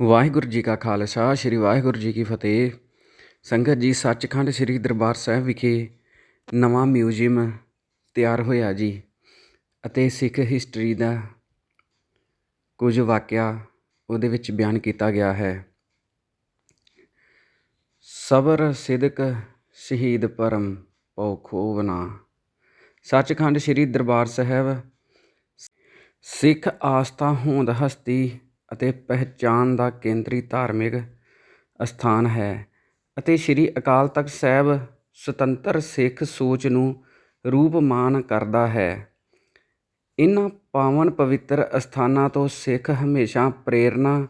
ਵਾਹਿਗੁਰੂ ਜੀ ਕਾ ਖਾਲਸਾ, ਸ੍ਰੀ ਵਾਹਿਗੁਰੂ ਜੀ ਕੀ ਫਤਿਹ। ਸੰਗਤ ਜੀ, ਸੱਚਖੰਡ ਸ੍ਰੀ ਦਰਬਾਰ ਸਾਹਿਬ ਵਿਖੇ ਨਵਾਂ ਮਿਊਜ਼ੀਅਮ ਤਿਆਰ ਹੋਇਆ ਜੀ ਅਤੇ ਸਿੱਖ ਹਿਸਟਰੀ ਦਾ ਕੁਝ ਵਾਕਿਆ ਉਹਦੇ ਵਿੱਚ ਬਿਆਨ ਕੀਤਾ ਗਿਆ ਹੈ। ਸਬਰ ਸਿਦਕ ਸ਼ਹੀਦ ਪਰਮ ਪਉ ਖੋਵਨਾ ਸੱਚਖੰਡ ਸ੍ਰੀ ਦਰਬਾਰ ਸਾਹਿਬ ਸਿੱਖ ਆਸਥਾ ਹੋਂਦ ਹਸਤੀ ਅਤੇ ਪਹਿਚਾਣ ਦਾ ਕੇਂਦਰੀ ਧਾਰਮਿਕ ਅਸਥਾਨ ਹੈ ਅਤੇ ਸ੍ਰੀ ਅਕਾਲ ਤਖਤ ਸਾਹਿਬ ਸੁਤੰਤਰ ਸਿੱਖ ਸੋਚ ਨੂੰ ਰੂਪਮਾਨ ਕਰਦਾ ਹੈ। ਇਹਨਾਂ ਪਾਵਨ ਪਵਿੱਤਰ ਅਸਥਾਨਾਂ ਤੋਂ ਸਿੱਖ ਹਮੇਸ਼ਾ ਪ੍ਰੇਰਨਾ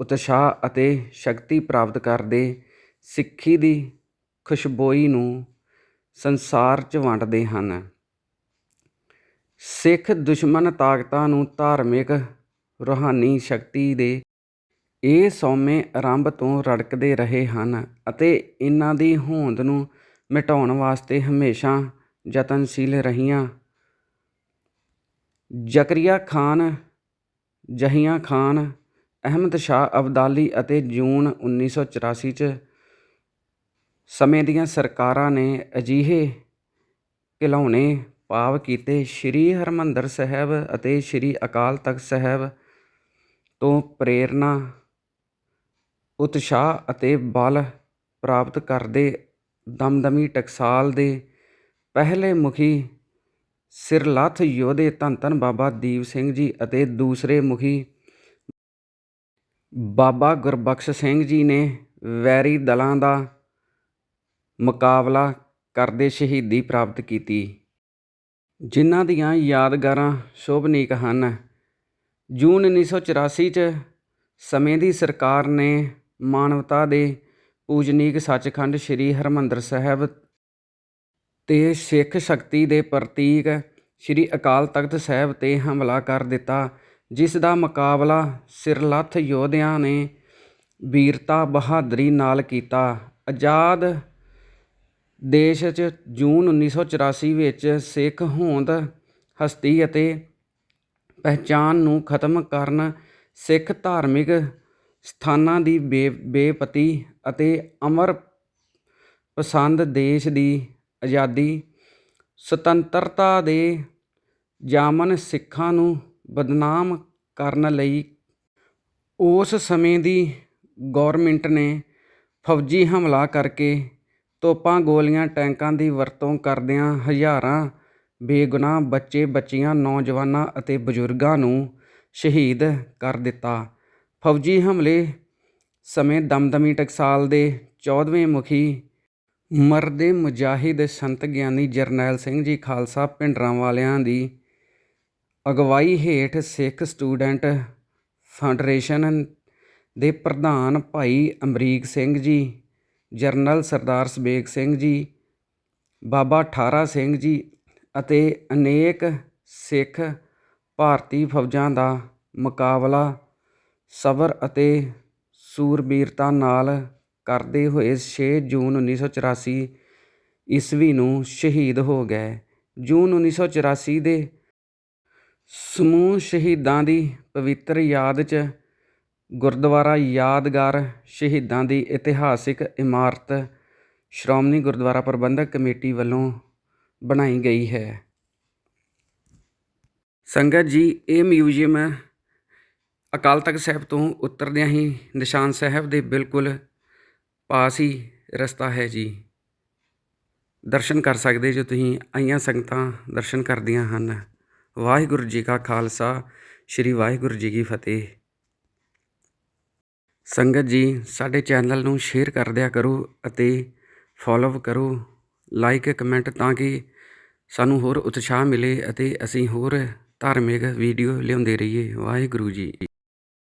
ਉਤਸ਼ਾਹ ਅਤੇ ਸ਼ਕਤੀ ਪ੍ਰਾਪਤ ਕਰਦੇ ਸਿੱਖੀ ਦੀ ਖੁਸ਼ਬੋਈ ਨੂੰ ਸੰਸਾਰ 'ਚ ਵੰਡਦੇ ਹਨ। ਸਿੱਖ ਦੁਸ਼ਮਣ ਤਾਕਤਾਂ ਨੂੰ ਧਾਰਮਿਕ ਰੂਹਾਨੀ ਸ਼ਕਤੀ ਦੇ ਇਹ ਸੌਮੇ ਆਰੰਭ ਤੋਂ ਰੜਕਦੇ ਰਹੇ ਹਨ ਅਤੇ ਇਹਨਾਂ ਦੀ ਹੋਂਦ ਨੂੰ ਮਿਟਾਉਣ ਵਾਸਤੇ ਹਮੇਸ਼ਾ ਯਤਨਸ਼ੀਲ ਰਹੀਆਂ। ਜ਼ਕਰੀਆ ਖਾਨ, ਜਹੀਆਂ ਖਾਨ, ਅਹਿਮਦ ਸ਼ਾਹ ਅਬਦਾਲੀ ਅਤੇ ਜੂਨ 1984 ਚ ਸਮੇਂ ਦੀਆਂ ਸਰਕਾਰਾਂ ਨੇ ਅਜਿਹੇ ਘਿਲਾਉਣੇ ਪਾਵ ਕੀਤੇ। ਸ੍ਰੀ ਹਰਮੰਦਰ ਸਾਹਿਬ ਅਤੇ ਸ੍ਰੀ ਅਕਾਲ ਤਖਤ ਸਾਹਿਬ ਤੋਂ ਪ੍ਰੇਰਨਾ ਉਤਸ਼ਾਹ ਅਤੇ ਬਲ ਪ੍ਰਾਪਤ ਕਰਦੇ ਦਮਦਮੀ ਟਕਸਾਲ ਦੇ ਪਹਿਲੇ ਮੁਖੀ ਸਿਰਲੱਥ ਯੋਧੇ ਧੰਨ ਧੰਨ ਬਾਬਾ ਦੀਪ ਸਿੰਘ ਜੀ ਅਤੇ ਦੂਸਰੇ ਮੁਖੀ ਬਾਬਾ ਗੁਰਬਖਸ਼ ਸਿੰਘ ਜੀ ਨੇ ਵੈਰੀ ਦਲਾਂ ਦਾ ਮੁਕਾਬਲਾ ਕਰਦੇ ਸ਼ਹੀਦੀ ਪ੍ਰਾਪਤ ਕੀਤੀ। ਜਿਨ੍ਹਾਂ ਦੀਆਂ ਯਾਦਗਾਰਾਂ ਸ਼ੋਭਨੀਕ ਹਨ। ਜੂਨ 1984 ਚ ਸਮੇਂ ਦੀ ਸਰਕਾਰ ਨੇ ਮਾਨਵਤਾ ਦੇ ਪੂਜਨੀਕ ਸੱਚਖੰਡ ਸ੍ਰੀ ਹਰਿਮੰਦਰ ਸਾਹਿਬ ਅਤੇ ਸਿੱਖ ਸ਼ਕਤੀ ਦੇ ਪ੍ਰਤੀਕ ਸ੍ਰੀ ਅਕਾਲ ਤਖਤ ਸਾਹਿਬ ਤੇ ਹਮਲਾ ਕਰ ਦਿੱਤਾ, ਜਿਸ ਦਾ ਮੁਕਾਬਲਾ ਸਿਰਲੱਥ ਯੋਧਿਆਂ ਨੇ ਵੀਰਤਾ ਬਹਾਦਰੀ ਨਾਲ ਕੀਤਾ। ਆਜ਼ਾਦ ਦੇਸ਼ 'ਚ ਜੂਨ 1984 ਵਿੱਚ ਸਿੱਖ ਹੋਂਦ ਹਸਤੀ ਅਤੇ ਪਹਿਚਾਣ ਨੂੰ ਖਤਮ ਕਰਨ ਸਿੱਖ ਧਾਰਮਿਕ ਸਥਾਨਾਂ ਦੀ ਬੇ, ਬੇਪਤੀ ਅਤੇ ਅਮਰ ਪਸੰਦ ਦੇਸ਼ ਦੀ ਆਜ਼ਾਦੀ, ਸੁਤੰਤਰਤਾ ਦੇ ਜਾਮਨ ਸਿੱਖਾਂ ਨੂੰ ਬਦਨਾਮ ਕਰਨ ਲਈ ਉਸ ਸਮੇਂ ਦੀ ਗੌਰਮਿੰਟ ਨੇ ਫੌਜੀ ਹਮਲਾ ਕਰਕੇ ਤੋਪਾਂ, ਗੋਲੀਆਂ, ਟੈਂਕਾਂ ਦੀ ਵਰਤੋਂ ਕਰਦਿਆਂ ਹਜ਼ਾਰਾਂ ਬੇਗੁਨਾਹ ਬੱਚੇ ਬੱਚੀਆਂ, ਨੌਜਵਾਨਾਂ ਅਤੇ ਬਜ਼ੁਰਗਾਂ ਨੂੰ ਸ਼ਹੀਦ ਕਰ ਦਿੱਤਾ। ਫੌਜੀ ਹਮਲੇ ਸਮੇਂ ਦਮਦਮੀ ਟਕਸਾਲ ਦੇ 14ਵੇਂ ਮੁਖੀ ਮਰਦੇ ਮੁਜਾਹਿਦ ਸੰਤ ਗਿਆਨੀ ਜਰਨੈਲ ਸਿੰਘ ਜੀ ਖਾਲਸਾ ਪਿੰਡਰਾਂ ਵਾਲਿਆਂ ਦੀ ਅਗਵਾਈ ਹੇਠ ਸਿੱਖ ਸਟੂਡੈਂਟ ਫੈਡਰੇਸ਼ਨ ਦੇ ਪ੍ਰਧਾਨ ਭਾਈ ਅਮਰੀਕ ਸਿੰਘ ਜੀ, ਜਰਨਲ ਸਰਦਾਰ ਸਬੇਗ ਸਿੰਘ ਜੀ, ਬਾਬਾ ਠਾਰਾ ਸਿੰਘ ਜੀ ਅਤੇ ਅਨੇਕ ਸਿੱਖ ਭਾਰਤੀ ਫੌਜਾਂ ਦਾ ਮੁਕਾਬਲਾ ਸਬਰ ਅਤੇ ਸੂਰਬੀਰਤਾ ਨਾਲ ਕਰਦੇ ਹੋਏ ਛੇ ਜੂਨ 1984 ਈਸਵੀ ਨੂੰ ਸ਼ਹੀਦ ਹੋ ਗਏ। ਜੂਨ 1984 ਦੇ ਸਮੂਹ ਸ਼ਹੀਦਾਂ ਦੀ ਪਵਿੱਤਰ ਯਾਦ 'ਚ ਗੁਰਦੁਆਰਾ ਯਾਦਗਾਰ ਸ਼ਹੀਦਾਂ ਦੀ ਇਤਿਹਾਸਿਕ ਇਮਾਰਤ ਸ਼੍ਰੋਮਣੀ ਗੁਰਦੁਆਰਾ ਪ੍ਰਬੰਧਕ ਕਮੇਟੀ ਵੱਲੋਂ ਬਣਾਈ ਗਈ ਹੈ। ਸੰਗਤ ਜੀ, ਇਹ ਮਿਊਜ਼ੀਅਮ ਅਕਾਲ ਤਖਤ ਸਾਹਿਬ ਤੋਂ ਉਤਰਦਿਆਂ ਹੀ ਨਿਸ਼ਾਨ ਸਾਹਿਬ ਦੇ ਬਿਲਕੁਲ ਪਾਸ ਹੀ ਰਸਤਾ ਹੈ ਜੀ। ਦਰਸ਼ਨ ਕਰ ਸਕਦੇ ਜੋ ਤੁਸੀਂ ਆਈਆਂ ਸੰਗਤਾਂ ਦਰਸ਼ਨ ਕਰਦੀਆਂ ਹਨ। ਵਾਹਿਗੁਰੂ ਜੀ ਕਾ ਖਾਲਸਾ, ਸ੍ਰੀ ਵਾਹਿਗੁਰੂ ਜੀ ਕੀ ਫਤਿਹ। ਸੰਗਤ ਜੀ, ਸਾਡੇ ਚੈਨਲ ਨੂੰ ਸ਼ੇਅਰ ਕਰ ਦਿਆ ਕਰੋ ਅਤੇ ਫੋਲੋ ਕਰੋ ਲਾਈਕ ਕਮੈਂਟ ਤਾਂ ਕਿ ਸਾਨੂੰ ਹੋਰ ਉਤਸ਼ਾਹ ਮਿਲੇ ਅਤੇ ਅਸੀਂ ਹੋਰ ਧਾਰਮਿਕ ਵੀਡੀਓ ਲਿਆਉਂਦੇ ਰਹੀਏ। ਵਾਹਿਗੁਰੂ ਜੀ